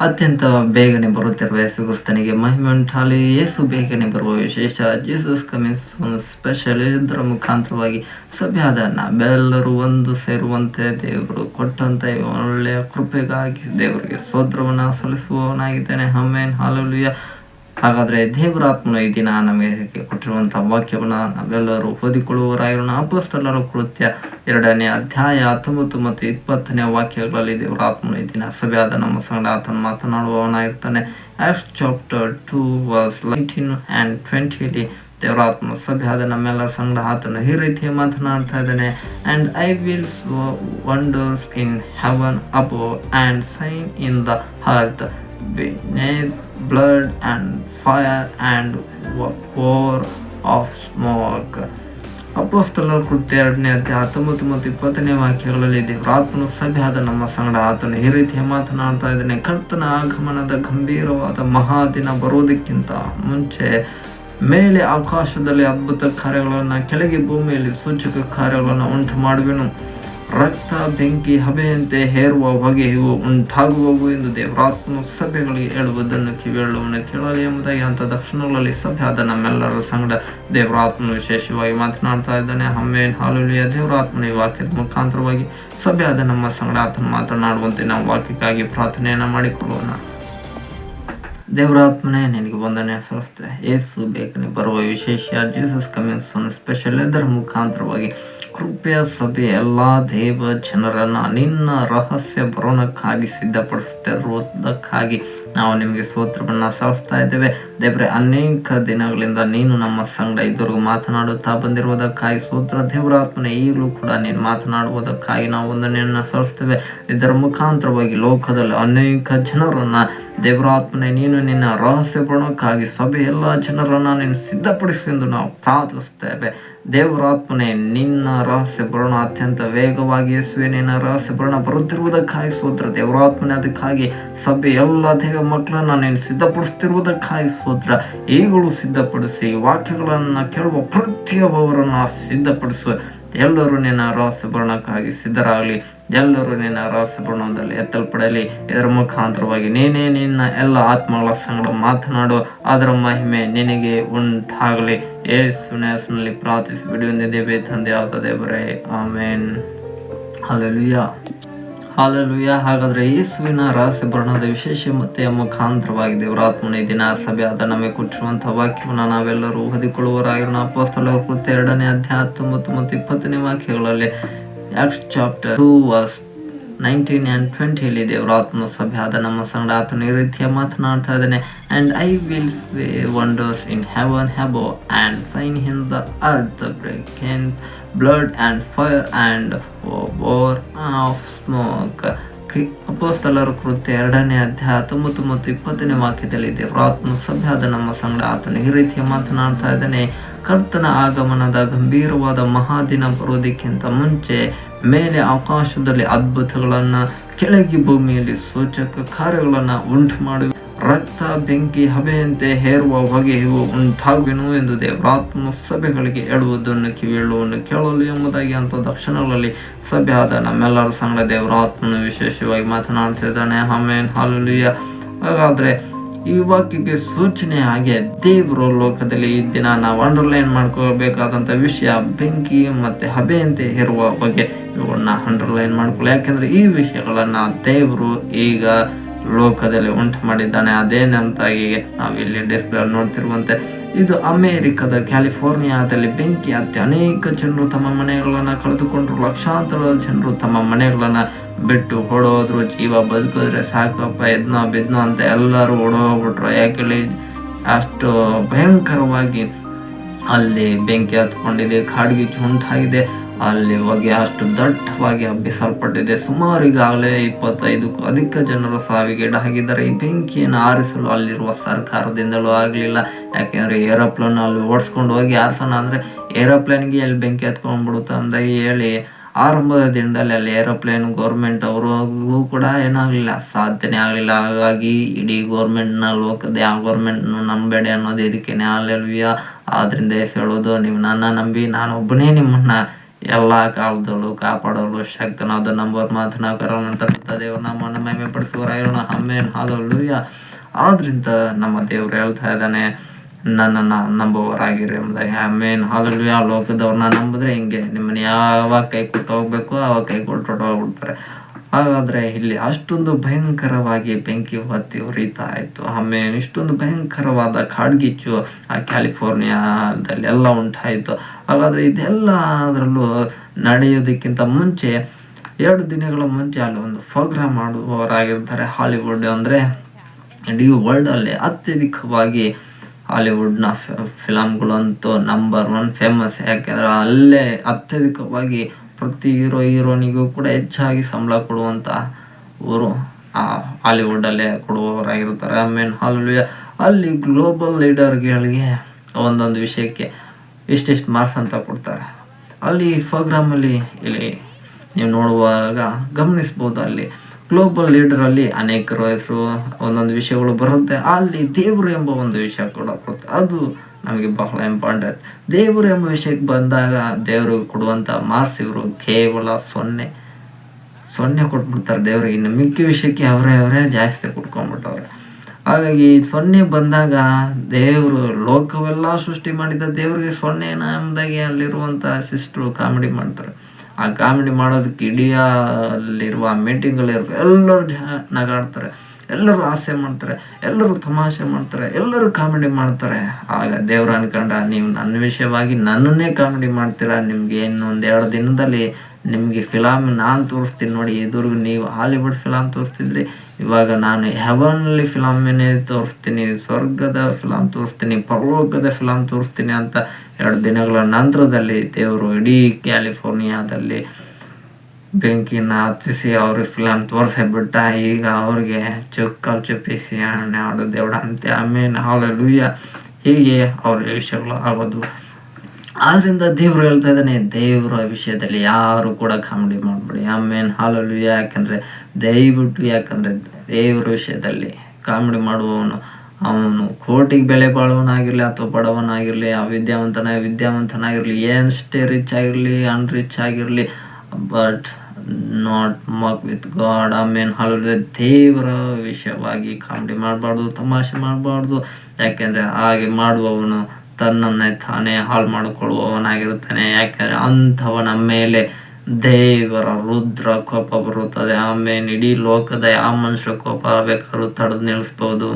ಅತ್ಯಂತ ಬೇಗನೆ ಬರುತ್ತಿರುವ ಯೇಸು ಕ್ರಿಸ್ತನಿಗೆ ಮಹಿಮೆ ಉಂಟಾಲಿ ಯೇಸು ಬೇಗನೆ ಬರುವ ವಿಶೇಷ. ಜೀಸಸ್ ಕಮಿಂಗ್ಸ್ ಸ್ಪೆಷಲ್ ಇದರ ಮುಖಾಂತರವಾಗಿ ಸಭೆಯಾದ ನಾವೆಲ್ಲರೂ ಒಂದು ಸೇರುವಂತೆ ದೇವರು ಕೊಟ್ಟಂತ ಒಳ್ಳೆಯ ಕೃಪೆಗಾಗಿ ದೇವರಿಗೆ ಸೋದ್ರವನ್ನು ಸಲ್ಲಿಸುವವನಾಗಿದ್ದೇನೆ. ಹಮೇನ್ ಹಾಲುಲಿಯ ಹಾಗಾದ್ರೆ ದೇವರಾತ್ಮನು ಈ ದಿನ ನಮಗೆ ಕೊಟ್ಟಿರುವಂತಹ ವಾಕ್ಯವನ್ನ ನಾವೆಲ್ಲರೂ ಓದಿಕೊಳ್ಳುವವರಾಗಿರೋಣ. ಅಪ್ಪಸ್ಟಲ್ಲರ ಕೃತ್ಯ ಎರಡನೇ ಅಧ್ಯಾಯ ಹತ್ತೊಂಬತ್ತು ಮತ್ತು ಇಪ್ಪತ್ತನೇ ವಾಕ್ಯಗಳಲ್ಲಿ ದೇವರಾತ್ಮನು ಈ ದಿನ ಸಭೆಯಾದ ನಮ್ಮ ಸಂಗಡ ಆತನ ಮಾತನಾಡುವವನಾಗಿರ್ತಾನೆ. Acts chapter two verse nineteen and ಟ್ವೆಂಟಿಲಿ ದೇವರಾತ್ಮ ಸಭೆ ಆದ ನಮ್ಮೆಲ್ಲ ಸಂಗಡ ಆತನು ಈ ರೀತಿ ಮಾತನಾಡ್ತಾ ಇದ್ದಾನೆ. And I will wonders in heaven above and sign in the earth beneath blood and fire and war of smoke. ಅಪೋಸ್ತಲರ ಕೃತ್ಯ ಎರಡನೇ ಅಧ್ಯಾಯ ಹತ್ತೊಂಬತ್ತು ಮತ್ತು ಇಪ್ಪತ್ತನೇ ವಾಕ್ಯಗಳಲ್ಲಿ ದೇವರಾತ್ಮನು ಸಭೆಯಾದ ನಮ್ಮ ಸಂಗಡ ಆತನು ಈ ರೀತಿಯ ಮಾತನಾಡ್ತಾ ಇದ್ದಾನೆ, ಕರ್ತನ ಆಗಮನದ ಗಂಭೀರವಾದ ಮಹಾದಿನ ಬರೋದಕ್ಕಿಂತ ಮುಂಚೆ ಮೇಲೆ ಆಕಾಶದಲ್ಲಿ ಅದ್ಭುತ ಕಾರ್ಯಗಳನ್ನು, ಕೆಳಗೆ ಭೂಮಿಯಲ್ಲಿ ಸೂಚಕ ಕಾರ್ಯಗಳನ್ನು ಉಂಟು ಮಾಡುವೆನು ರಕ್ತ, ಬೆಂಕಿ, ಹಬೆಯಂತೆ ಹೇರುವ ಇವು ಉಂಟಾಗುವವು ಎಂದು ದೇವರಾತ್ಮ ಸಭೆಗಳಿಗೆ ಹೇಳುವುದನ್ನು ಕಿವಿಯಳುವನು ಕೇಳಲಿ ಎಂಬುದಾಗಿ ಅಂತ ದಕ್ಷಿಣಗಳಲ್ಲಿ ಸಭೆ ಆದ ನಮ್ಮೆಲ್ಲರ ಸಂಗಡ ದೇವರಾತ್ಮನು ವಿಶೇಷವಾಗಿ ಮಾತನಾಡ್ತಾ ಇದ್ದಾನೆ. ಹಮ್ಮೇನ್ ಹಾಲುಲಿಯ. ದೇವರಾತ್ಮನ ಈ ವಾಕ್ಯದ ಮುಖಾಂತರವಾಗಿ ಸಭೆ ಆದ ನಮ್ಮ ಸಂಗಡ ಆತನು ಮಾತನಾಡುವಂತೆ ನಾವು ವಾಕ್ಯಕ್ಕಾಗಿ ಪ್ರಾರ್ಥನೆಯನ್ನು ಮಾಡಿಕೊಳ್ಳೋಣ. ದೇವರಾತ್ಮನೇ, ನಿನಗೆ ವಂದನೆ ಸಂಸ್ಥೆ ಏಸು ಬೇಕನೆ ಬರುವ ವಿಶೇಷ ಜೀಸಸ್ ಕಮಿಂಗ್ಸ್ ಸ್ಪೆಷಲ್ ಇದರ ಮುಖಾಂತರವಾಗಿ ಕೃಪೆಯ ಸಭೆ ಎಲ್ಲ ದೇವ ಜನರನ್ನು ನಿನ್ನ ರಹಸ್ಯ ಬರೋಣಕ್ಕಾಗಿ ಸಿದ್ಧಪಡಿಸುತ್ತಿರುವುದಕ್ಕಾಗಿ ನಾವು ನಿಮಗೆ ಸೂತ್ರವನ್ನು ಸಲ್ಲಿಸ್ತಾ ಇದ್ದೇವೆ. ದೇವ್ರೆ, ಅನೇಕ ದಿನಗಳಿಂದ ನೀನು ನಮ್ಮ ಸಂಗಡ ಇದುವರೆಗೂ ಮಾತನಾಡುತ್ತಾ ಬಂದಿರುವುದಕ್ಕಾಗಿ ಸೂತ್ರ ದೇವರಾತ್ಮನೆ, ಈಗಲೂ ಕೂಡ ನೀನು ಮಾತನಾಡುವುದಕ್ಕಾಗಿ ನಾವು ವಂದನೆಯನ್ನ ಸಲ್ಲಿಸ್ತೇವೆ. ಇದರ ಮುಖಾಂತರವಾಗಿ ಲೋಕದಲ್ಲಿ ಅನೇಕ ಜನರನ್ನ ದೇವರಾತ್ಮನೆ, ನೀನು ನಿನ್ನ ರಹಸ್ಯ ಬರೋಣಕ್ಕಾಗಿ ಸಭೆ ಎಲ್ಲ ಜನರನ್ನು ನೀನು ಸಿದ್ಧಪಡಿಸಿ ಎಂದು ನಾವು ಪ್ರಾರ್ಥಿಸ್ತೇವೆ ದೇವರಾತ್ಮನೆ, ನಿನ್ನ ರಹಸ್ಯ ಬರೋಣ ಅತ್ಯಂತ ವೇಗವಾಗಿ ಯೇಸುವೆ, ನಿನ್ನ ರಹಸ್ಯ ಬರೋಣ ಬರುತ್ತಿರುವುದಕ್ಕಾಗಿ ಸೋದ್ರ ದೇವರಾತ್ಮನೆ, ಅದಕ್ಕಾಗಿ ಸಭೆ ಎಲ್ಲ ದೇವ ಮಕ್ಕಳನ್ನ ನೀನು ಸಿದ್ಧಪಡಿಸ್ತಿರುವುದಕ್ಕಾಗಿ ಸೋದ್ರ ಈಗಲೂ ಸಿದ್ಧಪಡಿಸಿ ವಾಕ್ಯಗಳನ್ನು ಕೇಳುವ ಪ್ರತಿಯೊಬ್ಬವರನ್ನ ಸಿದ್ಧಪಡಿಸುವ ಎಲ್ಲರೂ ನಿನ್ನ ರಹಸ್ಯ ಬರೋಣಕ್ಕಾಗಿ ಸಿದ್ಧರಾಗಲಿ. ಎಲ್ಲರೂ ನಿನ್ನ ರಹಸ್ಯ ಬಣ್ಣದಲ್ಲಿ ಎತ್ತಲ್ಪಡಲಿ. ಇದರ ಮುಖಾಂತರವಾಗಿ ನೀನೇ ನಿನ್ನ ಎಲ್ಲ ಆತ್ಮಗಳ ಸಂಗಡ ಮಾತನಾಡು. ಅದರ ಮಹಿಮೆ ನಿನಗೆ ಉಂಟಾಗಲಿ. ಏಸುನ ಹೆಸರಿನಲ್ಲಿ ಪ್ರಾರ್ಥಿಸಿ ಬಿಡುವಂದಿದ್ದೇವೆ ತಂದೆ ಆದ ದೇವರೇ. ಆಮೇನ್. ಹಾಲೆಲುಯ್ಯ ಹಾಲೆಲುಯ್ಯ ಹಾಗಾದ್ರೆ ಯೇಸುವಿನ ರಹಸ್ಯ ಬಣ್ಣದ ವಿಶೇಷ ಮತ್ತೆ ಮುಖಾಂತರವಾಗಿ ದೇವರಾತ್ಮನ ದಿನ ಆದ ನಮಗೆ ಕೊಟ್ಟಿರುವಂತಹ ವಾಕ್ಯವನ್ನು ನಾವೆಲ್ಲರೂ ಓದಿಕೊಳ್ಳುವರಾಗಿರೋಣ ಅಪೋಸ್ತಲರ ಕೃತ್ಯ ಎರಡನೇ ಅಧ್ಯಾಯ ಹತ್ತೊಂಬತ್ತು ಮತ್ತು ಇಪ್ಪತ್ತನೇ ವಾಕ್ಯಗಳಲ್ಲಿ acts chapter two verse nineteen and ಟ್ವೆಂಟಿಯಲ್ಲಿ ದೇವರಾತ್ಮ ಸಭೆ. ಆದ ನಮ್ಮ ಸಂಗಡ ಆತನು ಈ ರೀತಿಯ ಮಾತನಾಡ್ತಾ ಇದ್ದಾನೆ. And I will way wonders in heaven above and sign in the earth break in blood and fire and or of smoke ಅಪೋಸ್ತಲರ ಕೃತ್ಯ ಎರಡನೇ ಅಧ್ಯಾಯ ಹತ್ತೊಂಬತ್ತು ಮತ್ತು ಇಪ್ಪತ್ತನೇ ವಾಕ್ಯದಲ್ಲಿ ಇದೆ. ಆತ್ಮ ಸಭ್ಯಾದ ನಮ್ಮ ಸಂಗಡ ಆತನು ಈ ರೀತಿಯ ಮಾತನಾಡ್ತಾ ಇದ್ದಾನೆ. ಕರ್ತನ ಆಗಮನದ ಗಂಭೀರವಾದ ಮಹಾದಿನ ಬರೋದಕ್ಕಿಂತ ಮುಂಚೆ ಮೇಲೆ ಆಕಾಶದಲ್ಲಿ ಅದ್ಭುತಗಳನ್ನ, ಕೆಳಗೆ ಭೂಮಿಯಲ್ಲಿ ಸೂಚಕ ಕಾರ್ಯಗಳನ್ನ ಉಂಟು ಮಾಡಿ ರಕ್ತ, ಬೆಂಕಿ, ಹಬೆಯಂತೆ ಹೇರುವ ಹೊಗೆ ಇವು ಉಂಟಾಗುವೆನು ಎಂದು ದೇವರಾತ್ಮ ಸಭೆಗಳಿಗೆ ಹೇಳುವುದನ್ನು ಕಿವಿಯಳುವನ್ನು ಕೇಳಲು ಎಂಬುದಾಗಿ ಅಂತ ದಕ್ಷಿಣಗಳಲ್ಲಿ ಸಭೆ ಆದ ನಮ್ಮೆಲ್ಲರ ಸಂಗಡ ದೇವರಾತ್ಮನು ವಿಶೇಷವಾಗಿ ಮಾತನಾಡ್ತಿದ್ದಾನೆ ಆಮೇನ್. ಹಾಲುಲಿಯ. ಹಾಗಾದ್ರೆ ಈ ವಾಕ್ಯಕ್ಕೆ ಸೂಚನೆ ಹಾಗೆ ದೇವರು ಲೋಕದಲ್ಲಿ ಈ ದಿನ ನಾವು ಅಂಡರ್ಲೈನ್ ಮಾಡ್ಕೋಬೇಕಾದಂಥ ವಿಷಯ ಬೆಂಕಿ ಮತ್ತೆ ಹಬೆಯಂತೆ ಇರುವ ಬಗ್ಗೆ ಇವುಗಳನ್ನ ಅಂಡರ್ಲೈನ್ ಮಾಡ್ಕೊಳ್ಳಿ. ಯಾಕೆಂದರೆ ಈ ವಿಷಯಗಳನ್ನು ದೇವರು ಈಗ ಲೋಕದಲ್ಲಿ ಉಂಟು ಮಾಡಿದ್ದಾನೆ. ಅದೇ ಈಗ ನಾವು ಇಲ್ಲಿ ಡಿಸ್ಪ್ಲೇ ನೋಡ್ತಿರುವಂತೆ, ಇದು ಅಮೇರಿಕದ ಕ್ಯಾಲಿಫೋರ್ನಿಯಾದಲ್ಲಿ ಬೆಂಕಿ ಹತ್ತಿ ಅನೇಕ ಜನರು ತಮ್ಮ ಮನೆಗಳನ್ನು ಕಳೆದುಕೊಂಡ್ರು. ಲಕ್ಷಾಂತರ ಜನರು ತಮ್ಮ ಮನೆಗಳನ್ನು ಬಿಟ್ಟು ಹೊಡೋದ್ರು ಜೀವ ಬದುಕಿದ್ರೆ ಸಾಕಪ್ಪ ಎದ್ನೋ ಬಿದ್ನ ಅಂತ ಎಲ್ಲರೂ ಓಡೋಗ್ಬಿಟ್ರು. ಯಾಕೆಲ್ಲಿ ಅಷ್ಟು ಭಯಂಕರವಾಗಿ ಅಲ್ಲಿ ಬೆಂಕಿ ಹತ್ಕೊಂಡಿದೆ ಕಾಡ್ಗಿ ಉಂಟಾಗಿದೆ. ಅಲ್ಲಿ ಹೋಗಿ ಅಷ್ಟು ದಟ್ಟವಾಗಿ ಹಬ್ಬಿಸಲ್ಪಟ್ಟಿದೆ. ಸುಮಾರು ಈಗಾಗಲೇ ಇಪ್ಪತ್ತೈದಕ್ಕೂ ಅಧಿಕ ಜನರು ಸಾವಿಗೀಡಾಗಿದ್ದಾರೆ ಈ ಬೆಂಕಿಯನ್ನು ಆರಿಸಲು ಅಲ್ಲಿರುವ ಸರ್ಕಾರದಿಂದಲೂ ಆಗಲಿಲ್ಲ. ಯಾಕೆಂದರೆ ಏರೋಪ್ಲೇನ್ ಅಲ್ಲಿ ಓಡಿಸ್ಕೊಂಡು ಹೋಗಿ ಆರಿಸೋಣ ಅಂದರೆ ಏರೋಪ್ಲೇನ್ಗೆ ಎಲ್ಲಿ ಬೆಂಕಿ ಹತ್ಕೊಂಡ್ಬಿಡುತ್ತೆ ಅಂತ ಹೇಳಿ ಆರಂಭದ ದಿನದಲ್ಲಿ ಅಲ್ಲಿ ಏರೋಪ್ಲೇನ್ ಗೌರ್ಮೆಂಟ್ ಅವ್ರಿಗೂ ಕೂಡ ಏನಾಗಲಿಲ್ಲ. ಸಾಧ್ಯನೇ ಆಗಲಿಲ್ಲ. ಹಾಗಾಗಿ ಇಡೀ ಗೌರ್ಮೆಂಟ್ನ ಲೋಕದ ಯಾವ ಗೌರ್ಮೆಂಟ್ನು ನಂಬೇಡಿ ಅನ್ನೋದು ಇದಕ್ಕೆ ಅಲ್ಲೆಲ್ವಿಯ ಆದ್ರಿಂದ ಹೇಳೋದು ನೀವು ನನ್ನ ನಂಬಿ ನಾನು ಒಬ್ಬನೇ ನಿಮ್ಮನ್ನ ಎಲ್ಲ ಕಾಲದಲ್ಲೂ ಕಾಪಾಡಲು ಶಕ್ತನಾದ ನಂಬರ್ ಮಾತನಾಕರ ನಂತರ ದೇವರು ನಮ್ಮನ್ನು ಮಹಿಮೆ ಪಡಿಸುವರಾಗಿರೋಣ ಅಮ್ಮೇನ್ ಹಾಲೂಯ ಆದ್ರಿಂದ ನಮ್ಮ ದೇವ್ರು ಹೇಳ್ತಾ ಇದ್ದಾನೆ, ನನ್ನನ್ನು ನಂಬುವರಾಗಿರಿ ಎಂಬುದಾಗಿ. ಅಮ್ಮೇನ್ ಯಾವ ಲೋಕದವ್ರನ್ನ ನಂಬಿದ್ರೆ ಹಿಂಗೆ, ನಿಮ್ಮನ್ನ ಯಾವಾಗ ಕೈ ಕೊಟ್ಟು ಹೋಗ್ಬೇಕು ಆವಾಗ ಕೈ ಕೊಟ್ಟು ಹೋಗ್ಬಿಡ್ತಾರೆ ಹಾಗಾದ್ರೆ ಇಲ್ಲಿ ಅಷ್ಟೊಂದು ಭಯಂಕರವಾಗಿ ಬೆಂಕಿ ಹೊತ್ತಿ ಉರಿತಾ ಇತ್ತು. ಆಮೇಲೆ ಇಷ್ಟೊಂದು ಭಯಂಕರವಾದ ಕಾಡ್ಗಿಚ್ಚು ಆ ಕ್ಯಾಲಿಫೋರ್ನಿಯಾದಲ್ಲಿ ಎಲ್ಲ ಉಂಟಾಯಿತು. ಹಾಗಾದ್ರೆ ಇದೆಲ್ಲ ಅದರಲ್ಲೂ ನಡೆಯೋದಕ್ಕಿಂತ ಮುಂಚೆ ಎರಡು ದಿನಗಳ ಮುಂಚೆ ಅಲ್ಲಿ ಒಂದು ಪ್ರೋಗ್ರಾಮ್ ಮಾಡುವವರಾಗಿರ್ತಾರೆ ಹಾಲಿವುಡ್ ಅಂದರೆ ಇಡೀ ವರ್ಲ್ಡಲ್ಲಿ ಅತ್ಯಧಿಕವಾಗಿ ಹಾಲಿವುಡ್ನ ಫಿಲಮ್ಗಳಂತೂ ನಂಬರ್ ಒನ್ ಫೇಮಸ್ ಯಾಕೆಂದರೆ ಅಲ್ಲೇ ಅತ್ಯಧಿಕವಾಗಿ ಪ್ರತಿ ಹೀರೋ ಹೀರೋನಿಗೂ ಕೂಡ ಹೆಚ್ಚಾಗಿ ಸಂಬಳ ಕೊಡುವಂಥ ಊರು ಹಾಲಿವುಡಲ್ಲೇ ಕೊಡುವವರಾಗಿರ್ತಾರೆ. ಆಮೇಲೆ ಅಲ್ಲಿ ಅಲ್ಲಿ ಗ್ಲೋಬಲ್ ಲೀಡರ್ಗಳಿಗೆ ಒಂದೊಂದು ವಿಷಯಕ್ಕೆ ಇಷ್ಟಿಷ್ಟು ಮಾರ್ಕ್ಸ್ ಅಂತ ಕೊಡ್ತಾರೆ. ಅಲ್ಲಿ ಫೋಗ್ರಾಮಲ್ಲಿ ಇಲ್ಲಿ ನೀವು ನೋಡುವಾಗ ಗಮನಿಸ್ಬೋದು ಅಲ್ಲಿ. ಗ್ಲೋಬಲ್ ಲೀಡರಲ್ಲಿ ಅನೇಕರು ಹೆಸರು, ಒಂದೊಂದು ವಿಷಯಗಳು ಬರುತ್ತೆ. ಅಲ್ಲಿ ದೇವರು ಎಂಬ ಒಂದು ವಿಷಯ ಕೂಡ ಕೊಡುತ್ತೆ ಅದು ನಮಗೆ ಬಹಳ ಇಂಪಾರ್ಟೆಂಟ್ ದೇವರು ಎಂಬ ವಿಷಯಕ್ಕೆ ಬಂದಾಗ ದೇವರಿಗೆ ಕೊಡುವಂಥ ಮಾರ್ಕ್ಸ್ ಇವರು ಕೇವಲ ಸೊನ್ನೆ. ಸೊನ್ನೆ ಕೊಟ್ಬಿಡ್ತಾರೆ ದೇವರಿಗೆ. ಇನ್ನು ಮಿಕ್ಕಿ ವಿಷಯಕ್ಕೆ ಅವರೇ ಅವರೇ ಜಾಸ್ತಿ ಕೊಟ್ಕೊಂಡ್ಬಿಟ್ಟವ್ರೆ. ಹಾಗಾಗಿ ಸೊನ್ನೆ ಬಂದಾಗ ದೇವರು ಲೋಕವೆಲ್ಲ ಸೃಷ್ಟಿ ಮಾಡಿದ ದೇವರಿಗೆ ಸೊನ್ನೆ ಎಂಬುದಾಗಿ ಅಲ್ಲಿರುವಂಥ ಸಿಸ್ಟ್ರು ಕಾಮಿಡಿ ಮಾಡ್ತಾರೆ. ಆ ಕಾಮಿಡಿ ಮಾಡೋದಕ್ಕೆ ಇಡೀ ಅಲ್ಲಿರುವ ಎಲ್ಲರೂ ನಗಾಡ್ತಾರೆ. ಎಲ್ಲರೂ ಆಸೆ ಮಾಡ್ತಾರೆ. ಎಲ್ಲರೂ ತಮಾಷೆ ಮಾಡ್ತಾರೆ. ಎಲ್ಲರೂ ಕಾಮಿಡಿ ಮಾಡ್ತಾರೆ. ಆಗ ದೇವ್ರು ಅನ್ಕೊಂಡ, ನೀವು ನನ್ನ ವಿಷಯವಾಗಿ ನನ್ನನ್ನೇ ಕಾಮಿಡಿ ಮಾಡ್ತೀರಾ? ನಿಮ್ಗೆ ಇನ್ನೊಂದು ಎರಡು ದಿನದಲ್ಲಿ ನಿಮಗೆ ಫಿಲಾಮ್ ನಾನು ತೋರಿಸ್ತೀನಿ ನೋಡಿ. ಇದುವರೆಗೂ ನೀವು ಹಾಲಿವುಡ್ ಫಿಲಾಮ್ ತೋರಿಸ್ತಿದ್ರಿ. ಇವಾಗ ನಾನು ಹೆವನ್ಲಿ ಫಿಲಾಮಿನೇ ತೋರಿಸ್ತೀನಿ, ಸ್ವರ್ಗದ ಫಿಲಮ್ ತೋರಿಸ್ತೀನಿ, ಪರಲೋಕದ ಫಿಲಮ್ ತೋರಿಸ್ತೀನಿ ಅಂತ ಎರಡು ದಿನಗಳ ನಂತರದಲ್ಲಿ ದೇವರು ಇಡೀ ಕ್ಯಾಲಿಫೋರ್ನಿಯಾದಲ್ಲಿ ಬೆಂಕಿನ ಹತ್ತಿಸಿ ಅವ್ರಿಗೆ ಫಿಲಮ್ ತೋರಿಸಿಬಿಟ್ಟ ಈಗ ಅವ್ರಿಗೆ ಚುಕ್ಕಲ್ ಚುಪ್ಪಿಸಿ ಹಣ್ಣೆ ಆಡೋ ದೇವಡ ಅಂತೆ. ಆಮೇಲೆ ಹಾಲೆಲೂಯ ಹೀಗೆ ಅವ್ರ ವಿಷಯಗಳು ಆಗೋದು. ಆದ್ರಿಂದ ದೇವ್ರು ಹೇಳ್ತಾ ಇದ್ದಾನೆ, ದೇವರ ವಿಷಯದಲ್ಲಿ ಯಾರು ಕೂಡ ಕಾಮಿಡಿ ಮಾಡಬೇಡಿ. ಆಮೇಲೆ ಹಾಲಲ್ಲಿ ಯಾಕಂದ್ರೆ ದಯವಿಟ್ಟು ಯಾಕಂದರೆ ದೇವರ ವಿಷಯದಲ್ಲಿ ಕಾಮಿಡಿ ಮಾಡುವವನು ಅವನು ಕೋಟಿಗೆ ಬೆಲೆ ಬಾಳುವನಾಗಿರಲಿ ಅಥವಾ ಬಡವನಾಗಿರ್ಲಿ ವಿದ್ಯಾವಂತನ ವಿದ್ಯಾವಂತನಾಗಿರಲಿ, ಏನಷ್ಟೇ ರಿಚ್ ಆಗಿರಲಿ ಅನ್ರಿಚ್ ಆಗಿರಲಿ but not much with God amen ಹಾಲಿದೆ ದೇವರ ವಿಷಯವಾಗಿ ಕಾಮಿಡಿ ಮಾಡಬಾರ್ದು, ತಮಾಷೆ ಮಾಡಬಾರ್ದು. ಯಾಕೆಂದರೆ ಹಾಗೆ ಮಾಡುವವನು ತನ್ನನ್ನೇ ತಾನೇ ಹಾಳು ಮಾಡಿಕೊಳ್ಳುವವನಾಗಿರುತ್ತಾನೆ. ಯಾಕೆಂದರೆ ಅಂಥವನ ಮೇಲೆ ದೇವರ ರುದ್ರ ಕೋಪ ಬರುತ್ತದೆ. ಆಮೇಲೆ ಇಡೀ ಲೋಕದ ಯಾವ ಮನುಷ್ಯ ಕೋಪ ಬೇಕಾದ್ರೂ ತಡೆದು ನಿಲ್ಲಿಸ್ಬೋದು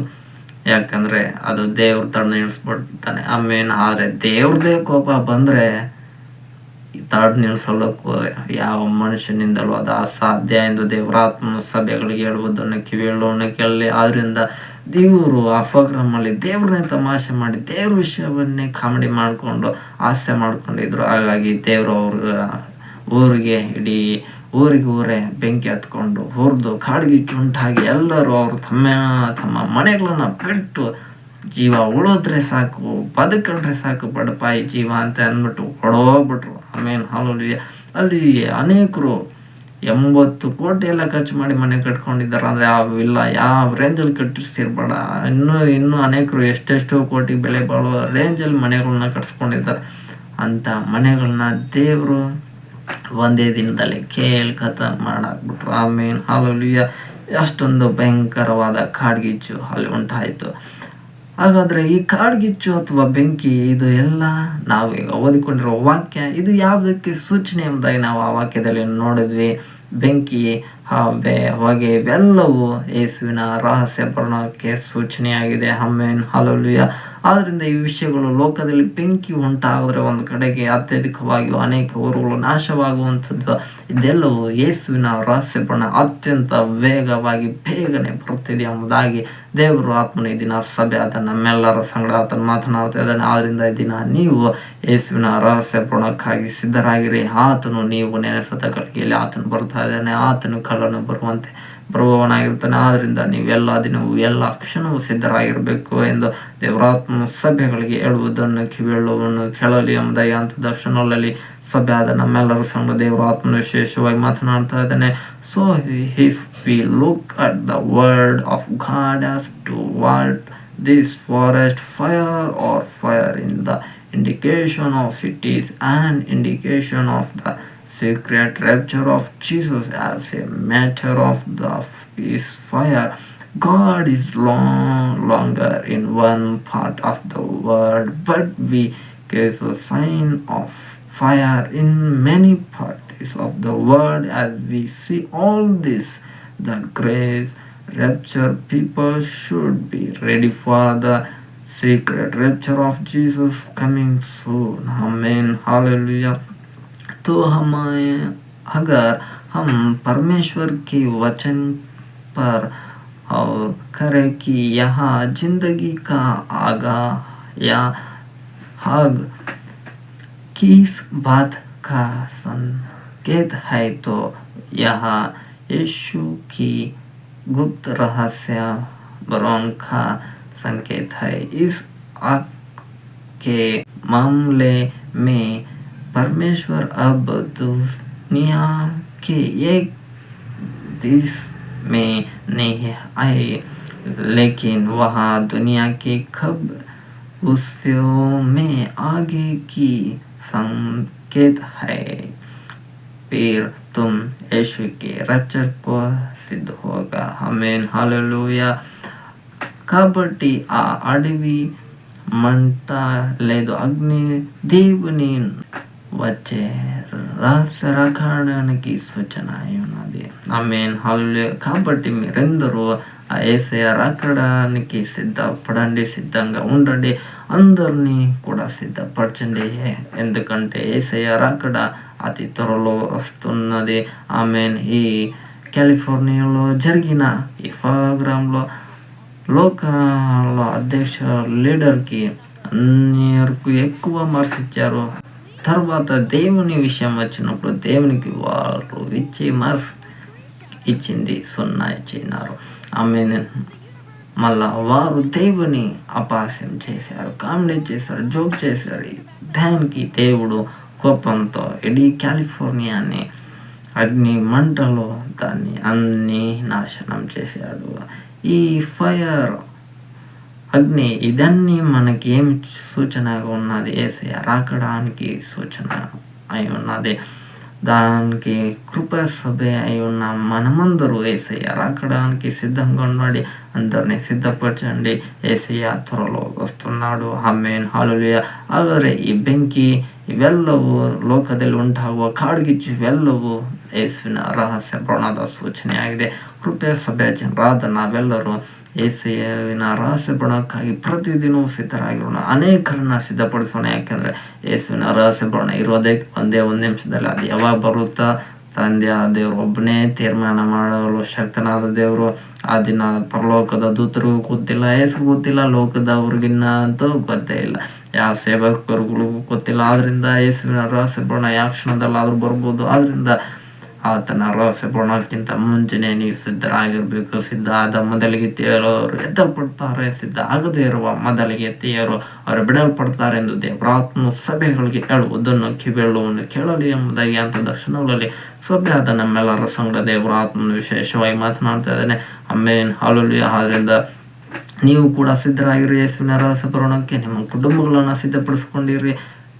ಯಾಕಂದರೆ ಅದು ದೇವ್ರು ತಡೆದು ನಿಲ್ಲಿಸ್ಬಿಡ್ತಾನೆ ಆಮೇಲೆ ಆದರೆ ದೇವ್ರದೇ ಕೋಪ ಬಂದರೆ ತಡೆದು ನಿಲ್ಲಿಸಲಕ್ಕೂ ಯಾವ ಮನುಷ್ಯನಿಂದಲೂ ಅದು ಅಸಾಧ್ಯ ಎಂದು ದೇವರಾತ್ಮ ಸಭೆಗಳಿಗೆ ಹೇಳುವುದನ್ನು ಕಿವಿಯಲ್ಲೋಣ ಕೇಳಲಿ. ಆದ್ದರಿಂದ ದೇವರು ಆ ಪ್ರೋಗ್ರಾಮಲ್ಲಿ ದೇವ್ರನ್ನೇ ತಮಾಷೆ ಮಾಡಿ ದೇವ್ರ ವಿಷಯವನ್ನೇ ಕಾಮಿಡಿ ಮಾಡಿಕೊಂಡು ಹಾಸ್ಯ ಮಾಡ್ಕೊಂಡಿದ್ರು. ಹಾಗಾಗಿ ದೇವರು ಅವ್ರ ಊರಿಗೆ, ಇಡೀ ಊರಿಗೆ ಊರೇ ಬೆಂಕಿ ಹತ್ಕೊಂಡು ಹುರಿದು ಕಾಡ್ಗಿಚ್ಚುಂಟಾಗಿ ಎಲ್ಲರೂ ಅವರು ತಮ್ಮ ತಮ್ಮ ಮನೆಗಳನ್ನ ಬಿಟ್ಟು ಜೀವ ಉಳಿದ್ರೆ ಸಾಕು, ಬದುಕೊಂಡ್ರೆ ಸಾಕು, ಬಡಪಾಯಿ ಜೀವ ಅಂತ ಅಂದ್ಬಿಟ್ಟು ಹೊಡೋಗ್ಬಿಟ್ರು ಆಮೇಲೆ ಹಾಲಲ್ಲಿ ಅಲ್ಲಿ ಅನೇಕರು ಎಂಬತ್ತು ಕೋಟಿ ಎಲ್ಲ ಖರ್ಚು ಮಾಡಿ ಮನೆ ಕಟ್ಕೊಂಡಿದ್ದಾರೆ. ಅಂದರೆ ಇಲ್ಲ, ಯಾವ ರೇಂಜಲ್ಲಿ ಕಟ್ಟಿರ್ಸಿರ್ಬೇಡ. ಇನ್ನೂ ಇನ್ನೂ ಅನೇಕರು ಎಷ್ಟೆಷ್ಟೋ ಕೋಟಿ ಬೆಲೆ ಬಾಳುವ ರೇಂಜಲ್ಲಿ ಮನೆಗಳನ್ನ ಕಟ್ಸ್ಕೊಂಡಿದ್ದಾರೆ. ಅಂಥ ಮನೆಗಳನ್ನ ದೇವರು ಒಂದೇ ದಿನದಲ್ಲಿ ಕೇಲ್ ಕಥ ಮಾಡಾಕ್ಬಿಟ್ರು. ಆಮೇಲೆ ಹಾಲಲ್ಲಿ ಅಷ್ಟೊಂದು ಭಯಂಕರವಾದ ಕಾಡ್ಗಿಚ್ಚು ಅಲ್ಲಿ ಉಂಟಾಯಿತು. ಹಾಗಾದ್ರೆ ಈ ಕಾಡ್ಗಿಚ್ಚು ಅಥವಾ ಬೆಂಕಿ, ಇದು ಎಲ್ಲ ನಾವು ಈಗ ಓದಿಕೊಂಡಿರೋ ವಾಕ್ಯ, ಇದು ಯಾವುದಕ್ಕೆ ಸೂಚನೆ ಎಂಬುದಾಗಿ ನಾವು ಆ ವಾಕ್ಯದಲ್ಲಿ ನೋಡಿದ್ವಿ. ಬೆಂಕಿ ಹಬೆ ಹೊಗೆ ಇವೆಲ್ಲವೂ ಯೇಸುವಿನ ರಹಸ್ಯ ಬರಣಕ್ಕೆ ಸೂಚನೆಯಾಗಿದೆ. ಹಮ್ಮೇನ್ ಹಾಲಲ್ಲುಯ. ಆದ್ದರಿಂದ ಈ ವಿಷಯಗಳು ಲೋಕದಲ್ಲಿ ಬೆಂಕಿ ಉಂಟಾಗಿದ್ರೆ ಒಂದು ಕಡೆಗೆ ಅತ್ಯಧಿಕವಾಗಿ ಅನೇಕ ಊರುಗಳು ನಾಶವಾಗುವಂಥದ್ದು. ಇದೆಲ್ಲವೂ ಯೇಸುವಿನ ರಹಸ್ಯ ಅತ್ಯಂತ ವೇಗವಾಗಿ ಬೇಗನೆ ಬರುತ್ತಿದೆ ಎಂಬುದಾಗಿ ದೇವರು ಆತ್ಮನ ಈ ದಿನ ಸಭೆ. ಆತ ನಮ್ಮೆಲ್ಲರ ಸಂಗಡ ಆತನ ಮಾತನಾಡ್ತಾ ಇದ್ದಾನೆ. ಆದ್ದರಿಂದ ಈ ದಿನ ನೀವು ಯೇಸುವಿನ ರಹಸ್ಯ ಬುಣಕ್ಕಾಗಿ ಸಿದ್ಧರಾಗಿರಿ. ಆತನು ನೀವು ನೆನೆಸದ ಕಡೆಯಲ್ಲಿ ಆತನು ಬರ್ತಾ ಇದ್ದಾನೆ. ಆತನು ಕಳ್ಳನು ಬರುವಂತೆ ಬರುವವನಾಗಿರ್ತಾನೆ ಆದ್ದರಿಂದ ನೀವೆಲ್ಲ ದಿನವೂ ಎಲ್ಲ ಕ್ಷಣವೂ ಸಿದ್ಧರಾಗಿರಬೇಕು ಎಂದು ದೇವರಾತ್ಮ ಸಭೆಗಳಿಗೆ ಹೇಳುವುದನ್ನು ಕಿವಿಯಳುವನ್ನು ಕೇಳಲಿ ಎಂಬುದಾಗಿ ಅಂತ ಕ್ಷಣಗಳಲ್ಲಿ ಸಭೆ ಆದ ನಮ್ಮೆಲ್ಲರ ಸಂಘ ದೇವರಾತ್ಮನ ವಿಶೇಷವಾಗಿ ಮಾತನಾಡ್ತಾ ಇದ್ದಾನೆ. So if we look at the word of God as to word this forest fire or fire in the indication of it is and indication of the secret rapture of Jesus as a matter of the his fire. God is long longer in one part of the world, but we get a sign of fire in many parts of the world as we see all this. The grace rapture people should be ready for the secret rapture of Jesus coming soon. Amen. Hallelujah तो हम अगर हम परमेश्वर के वचन पर और करें कि यहाँ ज़िंदगी का आगा या हग किस बात का संकेत है तो यह यीशु की गुप्त रहस्य बरों का संकेत है। इस आग के मामले में परमेश्वर अब दुनिया के एक देश में नहीं आए लेकिन वह दुनिया के कब उत्सवों में आगे की संकेत है फिर तुम यीशु के रक्षक को सिद्ध होगा हमें हालेलुया కాబట్టి ఆ అడవి మంట లేదు అగ్ని దేవుని వచ్చే రహస్య సూచన అయి ఉన్నది ఆమెన్. హల్లు కాబట్టి మీరందరూ ఆ ఏసయ రాకడానికి సిద్ధపడండి సిద్ధంగా ఉండండి. అందరినీ కూడా సిద్ధపరచండి. ఎందుకంటే ఏసయ రాకడ అతి త్వరలో వస్తున్నది. ఆమెన్. ఈ కాలిఫోర్నియాలో జరిగిన ఈ ప్రోగ్రాంలో లోకాల అధ్యక్ష లీడర్కి అన్నికు ఎక్కువ మార్క్స్ ఇచ్చారు తర్వాత దేవుని విషయం వచ్చినప్పుడు దేవునికి వారు ఇచ్చి మర్ఫ్ ఇచ్చింది సున్నా ఇచ్చినారు ఆమె మళ్ళా వారు దేవుని అపాస్యం చేశారు కామెడీ చేశారు జోక్ చేశారు. దానికి దేవుడు కోపంతో ఇడీ కాలిఫోర్నియాని అగ్ని మంటలో దాన్ని అన్ని నాశనం చేశాడు. ఈ ఫైర్ అగ్ని ఇదన్నీ మనకి ఏమి సూచనగా ఉన్నది ఏసయ రాకడానికి సూచన అయి ఉన్నది దానికి కృప సభే అయి ఉన్న మనమందరూ ఏసయ్య రాకడానికి సిద్ధంగా ఉన్నది అందరినీ సిద్ధపరచండి ఏసయ్య త్వరలో వస్తున్నాడు ಆಮೇನ್ ಹಾಲೆಲೂಯ ಆದರೆ ಈ ಬೆಂಕಿ ಇವೆಲ್ಲವೂ ಲೋಕದಲ್ಲಿ ಉಂಟಾಗುವ ಕಾಡ್ಗಿಚ್ಚು ಇವೆಲ್ಲವೂ ಯೇಸುವಿನ ರಹಸ್ಯ ಪ್ರಾಣದ ಸೂಚನೆಯಾಗಿದೆ ಕೃಪೆ ಸಭೆ ಜನರಾದ ನಾವೆಲ್ಲರೂ ಏಸುವಿನ ರಹಸ್ಯ ಬಣಕ್ಕಾಗಿ ಪ್ರತಿದಿನವೂ ಸಿದ್ಧರಾಗಿರೋಣ. ಅನೇಕರನ್ನ ಸಿದ್ಧಪಡಿಸೋಣ. ಯಾಕೆಂದ್ರೆ ಏಸುವಿನ ರಹಸ್ಯ ಬಣ ಇರೋದೇ ಒಂದೇ ಒಂದು ನಿಮಿಷದಲ್ಲಿ. ಅದು ಯಾವಾಗ ಬರುತ್ತಾ? ತಂದೆ ಆ ದೇವರು ಒಬ್ಬನೇ ತೀರ್ಮಾನ ಮಾಡಲು ಶಕ್ತನಾದ ದೇವರು. ಆ ದಿನ ಪರಲೋಕದ ದೂತರಿಗೂ ಗೊತ್ತಿಲ್ಲ, ಹೆಸರು ಗೊತ್ತಿಲ್ಲ ಲೋಕದವ್ರಿಗಿನ್ನ ಅಂತೂ ಗೊತ್ತೇ ಇಲ್ಲ. ಯಾವ ಸೇವಕರುಗಳಿಗೂ ಗೊತ್ತಿಲ್ಲ. ಆದ್ರಿಂದ ಯೇಸುವಿನ ರಹಸ್ಯ ಬಣ ಯಾವ ಕ್ಷಣದಲ್ಲಾದ್ರೂ ಬರ್ಬೋದು. ಆದ್ರಿಂದ ಆತನ ರಹಸ್ಯ ಬಣಕ್ಕಿಂತ ಮುಂಚೆನೆ ನೀವು ಸಿದ್ಧರಾಗಿರ್ಬೇಕು. ಸಿದ್ಧ ಆದ ಮೊದಲಿಗೆ ಅವರು ಎದ್ದಲ್ಪಡ್ತಾರೆ ಸಿದ್ಧ ಆಗದೇ ಇರುವ ಮೊದಲಿಗೆ ತೇರು ಅವರು ಬಿಡಲ್ಪಡ್ತಾರೆ ಎಂದು ದೇವರಾತ್ಮ ಸಭೆಗಳಿಗೆ ಹೇಳುವುದನ್ನು ಕಿಬೇಳುವನ್ನು ಕೇಳಲಿ ಎಂಬುದಾಗಿ ಅಂತ ದರ್ಶನಗಳಲ್ಲಿ ಸಭೆ ಆದ ನಮ್ಮೆಲ್ಲರ ಸಂಗಡ ದೇವರಾತ್ಮನ ವಿಶೇಷವಾಗಿ ಮಾತನಾಡ್ತಾ ಇದ್ದಾನೆ. ಅಮ್ಮೇನ್ ಹಾಲುಲಿ ಆದ್ರಿಂದ ನೀವು ಕೂಡ ಸಿದ್ಧರಾಗಿರಿ, ಯೇಸುವಿನ ರಹಸ್ಯ ಪೂರ್ಣಕ್ಕೆ ನಿಮ್ಮ ಕುಟುಂಬಗಳನ್ನು ಸಿದ್ಧಪಡಿಸ್ಕೊಂಡಿರಿ.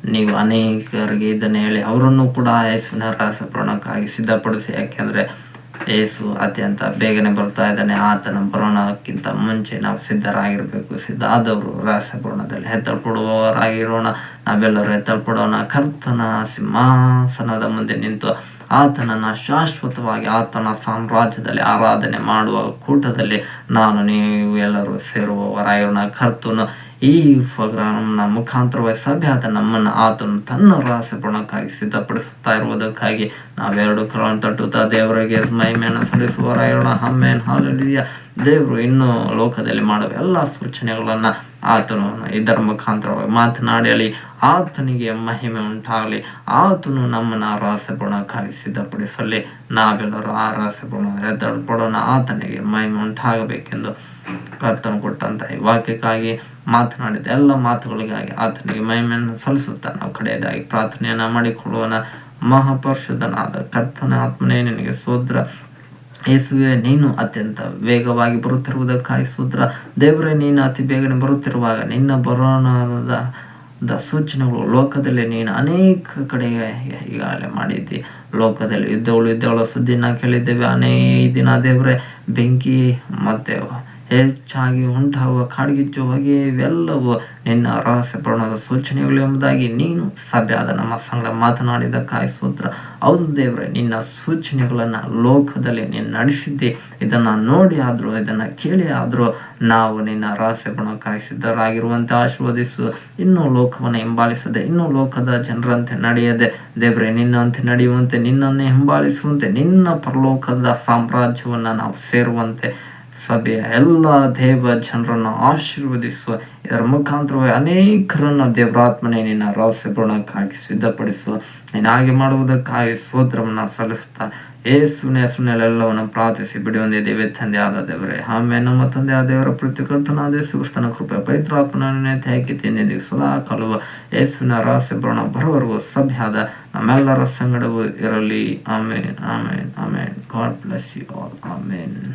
ನೀವು ಅನೇಕರಿಗೆ ಇದನ್ನು ಹೇಳಿ, ಅವರನ್ನು ಕೂಡ ಯೇಸುವಿನ ರಹಸ್ಯ ಬರೋಣಕ್ಕಾಗಿ ಸಿದ್ಧಪಡಿಸಿ, ಯಾಕೆಂದರೆ ಯೇಸು ಅತ್ಯಂತ ಬೇಗನೆ ಬರ್ತಾ ಇದ್ದಾನೆ, ಆತನ ಬರೋಣಕ್ಕಿಂತ ಮುಂಚೆ ನಾವು ಸಿದ್ಧರಾಗಿರಬೇಕು ಸಿದ್ಧ ಆದವರು ರಹಸ್ಯ ಬರೋಣದಲ್ಲಿ ಹೆತ್ತಲ್ಪಡುವವರಾಗಿರೋಣ, ನಾವೆಲ್ಲರೂ ಹೆತ್ತಲ್ಪಡೋಣ. ಕರ್ತನ ಸಿಂಹಾಸನದ ಮುಂದೆ ನಿಂತು ಆತನನ್ನು ಶಾಶ್ವತವಾಗಿ, ಆತನ ಸಾಮ್ರಾಜ್ಯದಲ್ಲಿ ಆರಾಧನೆ ಮಾಡುವ ಕೂಟದಲ್ಲಿ ನಾನು, ನೀವು ಎಲ್ಲರೂ ಸೇರುವವರಾಗಿರೋಣ. ಕರ್ತನು ಈ ಪ್ರೋಗ್ರಾಮ್ನ ಮುಖಾಂತರವಾಗಿ ಸಭೆ ಆತ ನಮ್ಮನ್ನು ಆತನು ತನ್ನ ರಹಸ್ಯ ಗುಣಕ್ಕಾಗಿ ಸಿದ್ಧಪಡಿಸುತ್ತಾ ಇರುವುದಕ್ಕಾಗಿ ನಾವೆರಡು ಕ್ರಮ ತಟ್ಟುತ್ತಾ ದೇವರಿಗೆ ಮಹಿಮೆಯನ್ನು ಸಲ್ಲಿಸುವವರಾಗಿರೋಣ ಹಮ್ಮೇನ್ ಹಾಲಿಯ ದೇವರು ಇನ್ನೂ ಲೋಕದಲ್ಲಿ ಮಾಡುವ ಎಲ್ಲ ಸೂಚನೆಗಳನ್ನು ಆತನು ಇದರ ಮುಖಾಂತರವಾಗಿ ಮಾತನಾಡಲಿ. ಆತನಿಗೆ ಮಹಿಮೆ ಉಂಟಾಗಲಿ. ಆತನು ನಮ್ಮನ್ನು ರಹಸ್ಯ ಗುಣಕ್ಕಾಗಿ ಸಿದ್ಧಪಡಿಸಲಿ. ನಾವೆಲ್ಲರೂ ಆ ರಹಸ್ಯ ಗುಣ ಎದ್ದಲ್ಪಡೋಣ ಆತನಿಗೆ ಮಹಿಮೆ ಉಂಟಾಗಬೇಕೆಂದು ಕರ್ತನು ಕೊಟ್ಟಂತ ಈ ವಾಕ್ಯಕ್ಕಾಗಿ ಮಾತನಾಡಿದ. ಎಲ್ಲ ಮಾತುಗಳಿಗಾಗಿ ಆತನಿಗೆ ಮಹಿಮೆಯನ್ನು ಸಲ್ಲಿಸುತ್ತಾ ನಾವು ಕಡೆಯದಾಗಿ ಪ್ರಾರ್ಥನೆಯನ್ನ ಮಾಡಿಕೊಳ್ಳುವನ ಮಹಾಪರ್ಷದನಾದ ಕರ್ತನ ಆತ್ಮನೇ, ನಿನಗೆ ಸೋದ್ರ. ಯೇಸುವೆ, ನೀನು ಅತ್ಯಂತ ವೇಗವಾಗಿ ಬರುತ್ತಿರುವುದಕ್ಕಾಗಿ ಸೂದ್ರ. ದೇವರೇ, ನೀನು ಅತಿ ಬೇಗನೆ ಬರುತ್ತಿರುವಾಗ ನಿನ್ನ ಬರೋಣದ ದ ಸೂಚನೆಗಳು ಲೋಕದಲ್ಲಿ ನೀನು ಅನೇಕ ಕಡೆಗೆ ಈಗಾಗಲೇ ಮಾಡಿದ್ದಿ. ಲೋಕದಲ್ಲಿ ಯುದ್ಧಗಳು, ಯುದ್ಧಗಳ ಸುದ್ದಿನ ಕೇಳಿದ್ದೇವೆ. ಅನೇಕ ದಿನ ದೇವರೇ, ಬೆಂಕಿ, ಮತ್ತು ಹೆಚ್ಚಾಗಿ ಉಂಟಾಗುವ ಕಾಡ್ಗಿಚ್ಚು ಹೊಗೆ ಇವೆಲ್ಲವೂ ನಿನ್ನ ರಹಸ್ಯ ಪೂರ್ಣದ ಸೂಚನೆಗಳು ಎಂಬುದಾಗಿ ನೀನು ಸಭೆಯಾದ ನಮ್ಮ ಸಂಗಡ ಕಾಯಿ ಸೂತ್ರ. ಹೌದು ದೇವರೇ, ನಿನ್ನ ಸೂಚನೆಗಳನ್ನು ಲೋಕದಲ್ಲಿ ನೀನು ನಡೆಸಿದ್ದೆ. ಇದನ್ನು ನೋಡಿ ಆದರೂ, ಇದನ್ನು ಕೇಳಿ ಆದರೂ ನಾವು ನಿನ್ನ ರಹಸ್ಯ ಗುಣ ಸಿದ್ಧರಾಗಿರುವಂತೆ ಆಶೀರ್ವದಿಸು. ಇನ್ನೂ ಲೋಕವನ್ನು ಹಿಂಬಾಲಿಸದೆ, ಇನ್ನೂ ಲೋಕದ ಜನರಂತೆ ನಡೆಯದೆ. ದೇವರೇ, ನಿನ್ನಂತೆ ನಡೆಯುವಂತೆ, ನಿನ್ನನ್ನೇ ಹಿಂಬಾಲಿಸುವಂತೆ, ನಿನ್ನ ಪರಲೋಕದ ಸಾಮ್ರಾಜ್ಯವನ್ನು ನಾವು ಸೇರುವಂತೆ ಸಭೆಯ ಎಲ್ಲ ದೇವ ಜನರನ್ನು ಆಶೀರ್ವದಿಸುವ ಇದರ ಮುಖಾಂತರವಾಗಿ ಅನೇಕರನ್ನು ದೇವರಾತ್ಮನೆ ನಿನ್ನ ರಹಸ್ಯಪೂರ್ಣಕ್ಕಾಗಿ ಸಿದ್ಧಪಡಿಸುವ. ಹಾಗೆ ಮಾಡುವುದಕ್ಕಾಗಿ ಸ್ತೋತ್ರವನ್ನು ಸಲ್ಲಿಸ್ತಾ ಏಸುವಿನ ಹೆಸರಿನಲ್ಲೆಲ್ಲವನ್ನು ಪ್ರಾರ್ಥಿಸಿ ಬಿಡಿ ಹೊಂದಿದ್ದೇವೆ ತಂದೆ ಆದ ದೇವರೇ. ಆಮೇಲೆ ನಮ್ಮ ತಂದೆ ಆ ದೇವರ ಪ್ರತಿಕರ್ತನಾದ ಯೇಸು ಕ್ರಿಸ್ತನ ಕೃಪೆ ಪವಿತ್ರಾತ್ಮನ ಹಾಕಿ ತಿಂದೆ ಸದಾ ಕಾಲುವ ಏಸುವಿನ ರಹಸ್ಯ ಬರೋಣ ಬರುವವರೆಗೂ ಸಭ್ಯಾದ ನಮ್ಮೆಲ್ಲರ ಸಂಗಡವು ಇರಲಿ. Amen. Amen. Amen. God bless you all. Amen.